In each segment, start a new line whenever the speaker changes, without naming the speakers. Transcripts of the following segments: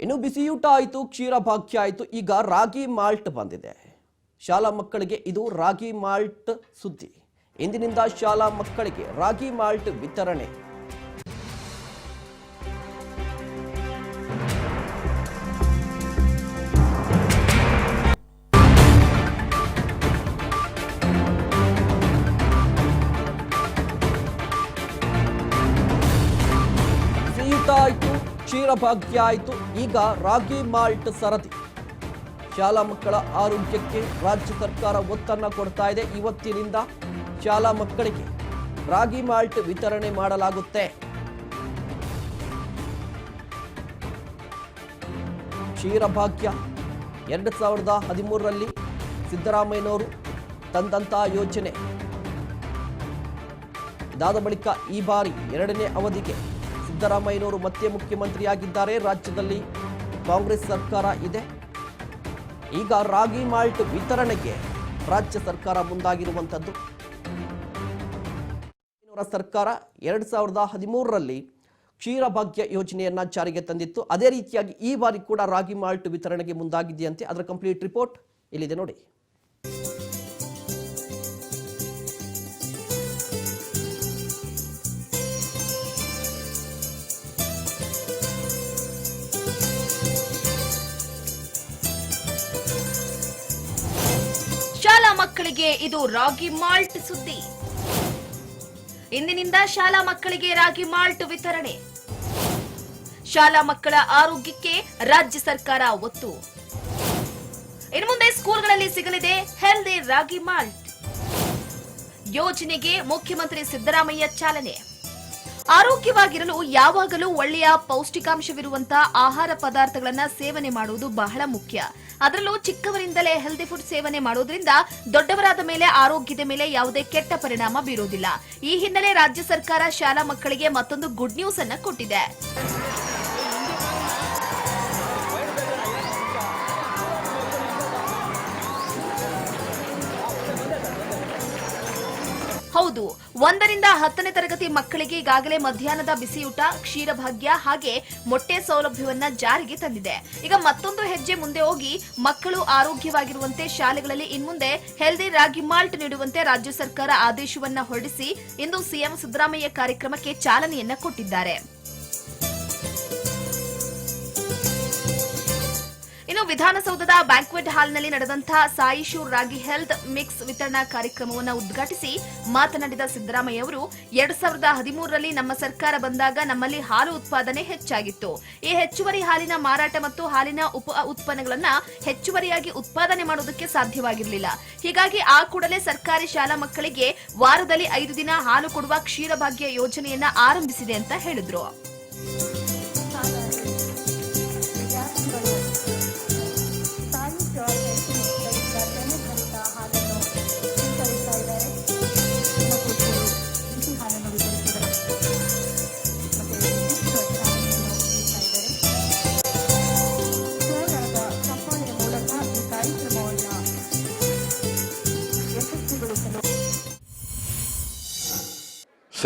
ಇನ್ನು ಬಿಸಿಯೂಟ ಆಯಿತು ಕ್ಷೀರ ಭಾಗ್ಯ ಆಯಿತು ಈಗ ರಾಗಿ ಮಾಲ್ಟ್ ಬಂದಿದೆ. ಶಾಲಾ ಮಕ್ಕಳಿಗೆ ಇದು ರಾಗಿ ಮಾಲ್ಟ್ ಸುದ್ದಿ. ಇಂದಿನಿಂದ ಶಾಲಾ ಮಕ್ಕಳಿಗೆ ರಾಗಿ ಮಾಲ್ಟ್ ವಿತರಣೆ. ಆಯಿತು ಕ್ಷೀರ ಭಾಗ್ಯ ಆಯಿತು ಈಗ ರಾಗಿ ಮಾಲ್ಟ್ ಸರದಿ. ಶಾಲಾ ಮಕ್ಕಳ ಆರೋಗ್ಯಕ್ಕೆ ರಾಜ್ಯ ಸರ್ಕಾರ ಒತ್ತನ್ನ ಕೊಡ್ತಾ ಇದೆ. ಇವತ್ತಿನಿಂದ ಶಾಲಾ ಮಕ್ಕಳಿಗೆ ರಾಗಿ ಮಾಲ್ಟ್ ವಿತರಣೆ ಮಾಡಲಾಗುತ್ತೆ. ಕ್ಷೀರಭಾಗ್ಯ ಎರಡು ಸಾವಿರದ ಹದಿಮೂರರಲ್ಲಿ ಸಿದ್ದರಾಮಯ್ಯನವರು ತಂದಂತಹ ಯೋಜನೆ. ಇದಾದ ಬಳಿಕ ಈ ಬಾರಿ ಎರಡನೇ ಅವಧಿಗೆ ಸಿದ್ದರಾಮಯ್ಯನವರು ಮತ್ತೆ ಮುಖ್ಯಮಂತ್ರಿಯಾಗಿದ್ದಾರೆ. ರಾಜ್ಯದಲ್ಲಿ ಕಾಂಗ್ರೆಸ್ ಸರ್ಕಾರ ಇದೆ. ಈಗ ರಾಗಿ ಮಾಲ್ಟ್ ವಿತರಣೆಗೆ ರಾಜ್ಯ ಸರ್ಕಾರ ಮುಂದಾಗಿರುವಂಥದ್ದು. ಸರ್ಕಾರ ಎರಡು ಸಾವಿರದ ಹದಿಮೂರರಲ್ಲಿ ಕ್ಷೀರಭಾಗ್ಯ ಯೋಜನೆಯನ್ನ ಜಾರಿಗೆ ತಂದಿತ್ತು. ಅದೇ ರೀತಿಯಾಗಿ ಈ ಬಾರಿ ಕೂಡ ರಾಗಿ ಮಾಲ್ಟ್ ವಿತರಣೆಗೆ ಮುಂದಾಗಿದೆಯಂತೆ. ಅದರ ಕಂಪ್ಲೀಟ್ ರಿಪೋರ್ಟ್ ಇಲ್ಲಿದೆ ನೋಡಿ.
ಮಕ್ಕಳಿಗೆ ಇದು ರಾಗಿ ಮಾಲ್ಟ್ ಸುದ್ದಿ. ಇಂದಿನಿಂದ ಶಾಲಾ ಮಕ್ಕಳಿಗೆ ರಾಗಿ ಮಾಲ್ಟ್ ವಿತರಣೆ. ಶಾಲಾ ಮಕ್ಕಳ ಆರೋಗ್ಯಕ್ಕೆ ರಾಜ್ಯ ಸರ್ಕಾರ ಒತ್ತು. ಇನ್ನು ಮುಂದೆ ಸ್ಕೂಲ್ಗಳಲ್ಲಿ ಸಿಗಲಿದೆ ಹೆಲ್ದಿ ರಾಗಿ ಮಾಲ್ಟ್. ಯೋಜನೆಗೆ ಮುಖ್ಯಮಂತ್ರಿ ಸಿದ್ದರಾಮಯ್ಯ ಚಾಲನೆ. ಆರೋಗ್ಯವಾಗಿರಲು ಯಾವಾಗಲೂ ಒಳ್ಳೆಯ ಪೌಷ್ಟಿಕಾಂಶವಿರುವಂತಹ ಆಹಾರ ಪದಾರ್ಥಗಳನ್ನ ಸೇವನೆ ಮಾಡುವುದು ಬಹಳ ಮುಖ್ಯ. ಅದರಲ್ಲೂ ಚಿಕ್ಕವರಿಂದಲೇ ಹೆಲ್ದಿ ಫುಡ್ ಸೇವನೆ ಮಾಡೋದ್ರಿಂದ ದೊಡ್ಡವರಾದ ಮೇಲೆ ಆರೋಗ್ಯದ ಮೇಲೆ ಯಾವುದೇ ಕೆಟ್ಟ ಪರಿಣಾಮ ಬೀರೋದಿಲ್ಲ. ಈ ಹಿನ್ನೆಲೆ ರಾಜ್ಯ ಸರ್ಕಾರ ಶಾಲಾ ಮಕ್ಕಳಿಗೆ ಮತ್ತೊಂದು ಗುಡ್ ನ್ಯೂಸ್ ಅನ್ನ ಕೊಟ್ಟಿದೆ. ಹೌದು. ಒಂದರಿಂದ ಹತ್ತನೇ ತರಗತಿ ಮಕ್ಕಳಿಗೆ ಈಗಾಗಲೇ ಮಧ್ಯಾಹ್ನದ ಬಿಸಿಯೂಟ, ಕ್ಷೀರಭಾಗ್ಯ ಹಾಗೆ ಮೊಟ್ಟೆ ಸೌಲಭ್ಯವನ್ನ ಜಾರಿಗೆ ತಂದಿದೆ. ಈಗ ಮತ್ತೊಂದು ಹೆಜ್ಜೆ ಮುಂದೆ ಹೋಗಿ ಮಕ್ಕಳು ಆರೋಗ್ಯವಾಗಿರುವಂತೆ ಶಾಲೆಗಳಲ್ಲಿ ಇನ್ಮುಂದೆ ಹೆಲ್ದಿ ರಾಗಿ ಮಾಲ್ಟ್ ನೀಡುವಂತೆ ರಾಜ್ಯ ಸರ್ಕಾರ ಆದೇಶವನ್ನ ಹೊರಡಿಸಿ ಇಂದು ಸಿಎಂ ಸಿದ್ದರಾಮಯ್ಯ ಕಾರ್ಯಕ್ರಮಕ್ಕೆ ಚಾಲನೆಯನ್ನ ಕೊಟ್ಟಿದ್ದಾರೆ. ಇನ್ನು ವಿಧಾನಸೌಧದ ಬ್ಯಾಂಕ್ವೆಟ್ ಹಾಲ್ನಲ್ಲಿ ನಡೆದಂತಹ ಸಾಯಿಶೂರ್ ರಾಗಿ ಹೆಲ್ತ್ ಮಿಕ್ಸ್ ವಿತರಣಾ ಕಾರ್ಯಕ್ರಮವನ್ನು ಉದ್ಘಾಟಿಸಿ ಮಾತನಾಡಿದ ಸಿದ್ದರಾಮಯ್ಯ ಅವರು, ಎರಡ್ ಸಾವಿರದ ಹದಿಮೂರರಲ್ಲಿ ನಮ್ಮ ಸರ್ಕಾರ ಬಂದಾಗ ನಮ್ಮಲ್ಲಿ ಹಾಲು ಉತ್ಪಾದನೆ ಹೆಚ್ಚಾಗಿತ್ತು. ಈ ಹೆಚ್ಚುವರಿ ಹಾಲಿನ ಮಾರಾಟ ಮತ್ತು ಹಾಲಿನ ಉಪ ಉತ್ಪನ್ನಗಳನ್ನ ಹೆಚ್ಚುವರಿಯಾಗಿ ಉತ್ಪಾದನೆ ಮಾಡುವುದಕ್ಕೆ ಸಾಧ್ಯವಾಗಿರಲಿಲ್ಲ. ಹೀಗಾಗಿ ಆ ಕೂಡಲೇ ಸರ್ಕಾರಿ ಶಾಲಾ ಮಕ್ಕಳಿಗೆ ವಾರದಲ್ಲಿ ಐದು ದಿನ ಹಾಲು ಕೊಡುವ ಕ್ಷೀರಭಾಗ್ಯ ಯೋಜನೆಯನ್ನ ಆರಂಭಿಸಿದೆ ಅಂತ ಹೇಳಿದ್ರು.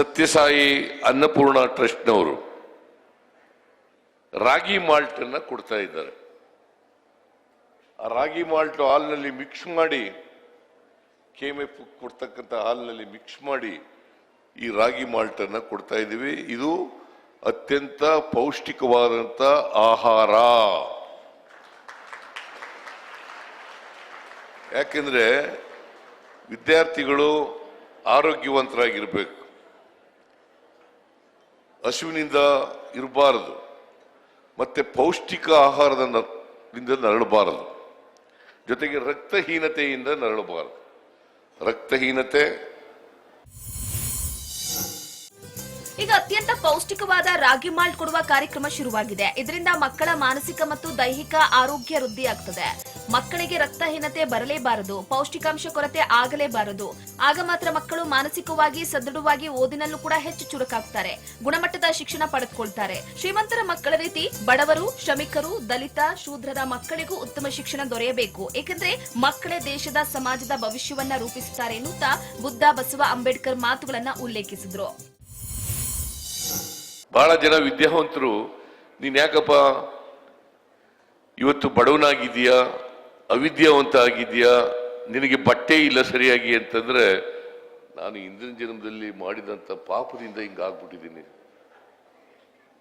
ಸತ್ಯಸಾಯಿ ಅನ್ನಪೂರ್ಣ ಟ್ರಸ್ಟ್ನವರು ರಾಗಿ ಮಾಲ್ಟ್ ಅನ್ನ ಕೊಡ್ತಾ ಇದ್ದಾರೆ. ಆ ರಾಗಿ ಮಾಲ್ಟ್ ಹಾಲ್ನಲ್ಲಿ ಮಿಕ್ಸ್ ಮಾಡಿ ಕೆಎಂಎಫ್ ಕೊಡ್ತಕ್ಕಂಥ ಹಾಲ್ನಲ್ಲಿ ಮಿಕ್ಸ್ ಮಾಡಿ ಈ ರಾಗಿ ಮಾಲ್ಟ್ ಅನ್ನ ಕೊಡ್ತಾ ಇದ್ದೀವಿ. ಇದು ಅತ್ಯಂತ ಪೌಷ್ಟಿಕವಾದಂತ ಆಹಾರ. ಯಾಕೆಂದ್ರೆ ವಿದ್ಯಾರ್ಥಿಗಳು ಆರೋಗ್ಯವಂತರಾಗಿರ್ಬೇಕು. ಹಸುವಿನಿಂದ ಇರಬಾರದು, ಮತ್ತೆ ಪೌಷ್ಟಿಕ ಆಹಾರದ ನಿಂದ ನರಳಬಾರದು. ಜೊತೆಗೆ ರಕ್ತಹೀನತೆಯಿಂದ ನರಳಬಾರದು. ರಕ್ತಹೀನತೆ
ಈಗ ಅತ್ಯಂತ ಪೌಷ್ಟಿಕವಾದ ರಾಗಿ ಮಾಲ್ಟ್ ಕೊಡುವ ಕಾರ್ಯಕ್ರಮ ಶುರುವಾಗಿದೆ. ಇದರಿಂದ ಮಕ್ಕಳ ಮಾನಸಿಕ ಮತ್ತು ದೈಹಿಕ ಆರೋಗ್ಯ ವೃದ್ಧಿಯಾಗ್ತದೆ. ಮಕ್ಕಳಿಗೆ ರಕ್ತಹೀನತೆ ಬರಲೇಬಾರದು, ಪೌಷ್ಟಿಕಾಂಶ ಕೊರತೆ ಆಗಲೇಬಾರದು. ಆಗ ಮಾತ್ರ ಮಕ್ಕಳು ಮಾನಸಿಕವಾಗಿ ಸದೃಢವಾಗಿ ಓದಿನಲ್ಲೂ ಕೂಡ ಹೆಚ್ಚು ಚುರುಕಾಗ್ತಾರೆ, ಗುಣಮಟ್ಟದ ಶಿಕ್ಷಣ ಪಡೆದುಕೊಳ್ತಾರೆ. ಶ್ರೀಮಂತರ ಮಕ್ಕಳ ರೀತಿ ಬಡವರು, ಶ್ರಮಿಕರು, ದಲಿತ, ಶೂದ್ರರ ಮಕ್ಕಳಿಗೂ ಉತ್ತಮ ಶಿಕ್ಷಣ ದೊರೆಯಬೇಕು. ಏಕೆಂದ್ರೆ ಮಕ್ಕಳೇ ದೇಶದ ಸಮಾಜದ ಭವಿಷ್ಯವನ್ನ ರೂಪಿಸುತ್ತಾರೆ ಎನ್ನುತ್ತಾ ಬುದ್ಧ ಬಸವ ಅಂಬೇಡ್ಕರ್ ಮಾತುಗಳನ್ನ ಉಲ್ಲೇಖಿಸಿದ್ರು.
ಬಹಳ ಜನ ವಿದ್ಯಾವಂತರು, ನೀನ್ ಯಾಕಪ್ಪ ಇವತ್ತು ಬಡವನಾಗಿದೆಯಾ ಅವಿದ್ಯಾವಂತ ಆಗಿದೆಯಾ ನಿನಗೆ ಬಟ್ಟೆ ಇಲ್ಲ ಸರಿಯಾಗಿ ಅಂತಂದ್ರೆ ನಾನು ಹಿಂದಿನ ಜನ್ಮದಲ್ಲಿ ಮಾಡಿದಂಥ ಪಾಪದಿಂದ ಹಿಂಗಾಗ್ಬಿಟ್ಟಿದ್ದೀನಿ.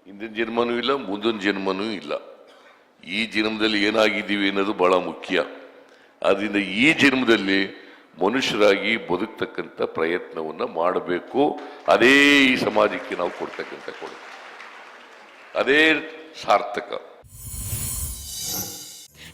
ಹಿಂದಿನ ಜನ್ಮನೂ ಇಲ್ಲ, ಮುಂದಿನ ಜನ್ಮನೂ ಇಲ್ಲ. ಈ ಜನ್ಮದಲ್ಲಿ ಏನಾಗಿದ್ದೀವಿ ಅನ್ನೋದು ಬಹಳ ಮುಖ್ಯ. ಆದ್ರಿಂದ ಈ ಜನ್ಮದಲ್ಲಿ ಮನುಷ್ಯರಾಗಿ ಬದುಕ್ತಕ್ಕಂಥ ಪ್ರಯತ್ನವನ್ನು ಮಾಡಬೇಕು. ಅದೇ ಈ ಸಮಾಜಕ್ಕೆ ನಾವು ಕೊಡ್ತಕ್ಕಂಥ ಕೊಡುಗೆ. ಅದೇ ಸಾರ್ಥಕ.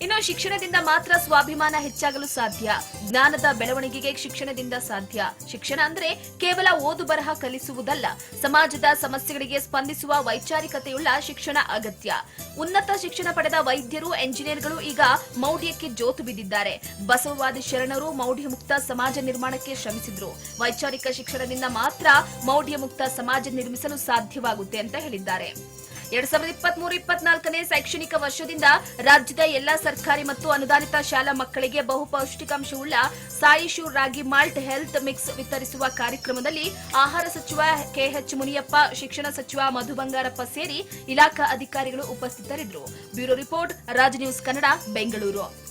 ಇನ್ನು ಶಿಕ್ಷಣದಿಂದ ಮಾತ್ರ ಸ್ವಾಭಿಮಾನ ಹೆಚ್ಚಾಗಲು ಸಾಧ್ಯ. ಜ್ಞಾನದ ಬೆಳವಣಿಗೆಗೆ ಶಿಕ್ಷಣದಿಂದ ಸಾಧ್ಯ. ಶಿಕ್ಷಣ ಅಂದ್ರೆ ಕೇವಲ ಓದು ಬರಹ ಕಲಿಸುವುದಲ್ಲ. ಸಮಾಜದ ಸಮಸ್ಯೆಗಳಿಗೆ ಸ್ಪಂದಿಸುವ ವೈಚಾರಿಕತೆಯುಳ್ಳ ಶಿಕ್ಷಣ ಅಗತ್ಯ. ಉನ್ನತ ಶಿಕ್ಷಣ ಪಡೆದ ವೈದ್ಯರು, ಎಂಜಿನಿಯರ್ಗಳು ಈಗ ಮೌಢ್ಯಕ್ಕೆ ಜೋತು ಬಿದ್ದಿದ್ದಾರೆ. ಬಸವವಾದಿ ಶರಣರು ಮೌಢ್ಯ ಮುಕ್ತ ಸಮಾಜ ನಿರ್ಮಾಣಕ್ಕೆ ಶ್ರಮಿಸಿದ್ರು. ವೈಚಾರಿಕ ಶಿಕ್ಷಣದಿಂದ ಮಾತ್ರ ಮೌಢ್ಯ ಮುಕ್ತ ಸಮಾಜ ನಿರ್ಮಿಸಲು ಸಾಧ್ಯವಾಗುತ್ತೆ ಅಂತ ಹೇಳಿದ್ದಾರೆ. ಎರಡ್ ಸಾವಿರದ ಇಪ್ಪತ್ತ್ ಮೂರು ಇಪ್ಪತ್ನಾಲ್ಕನೇ ಶೈಕ್ಷಣಿಕ ವರ್ಷದಿಂದ ರಾಜ್ಯದ ಎಲ್ಲಾ ಸರ್ಕಾರಿ ಮತ್ತು ಅನುದಾನಿತ ಶಾಲಾ ಮಕ್ಕಳಿಗೆ ಬಹುಪೌಷ್ಟಿಕಾಂಶವುಳ್ಳ ಸಾಯಿಶೂರ್ ಸಾಯಿಶು ರಾಗಿ ಮಾಲ್ಟ್ ಹೆಲ್ತ್ ಮಿಕ್ಸ್ ವಿತರಿಸುವ ಕಾರ್ಯಕ್ರಮದಲ್ಲಿ ಆಹಾರ ಸಚಿವ ಕೆಎಚ್ ಮುನಿಯಪ್ಪ, ಶಿಕ್ಷಣ ಸಚಿವ ಮಧು ಬಂಗಾರಪ್ಪ ಸೇರಿ ಇಲಾಖಾ ಅಧಿಕಾರಿಗಳು ಉಪಸ್ಥಿತರಿದ್ದರು. Bureau report, Raj news Kannada, Bengaluru.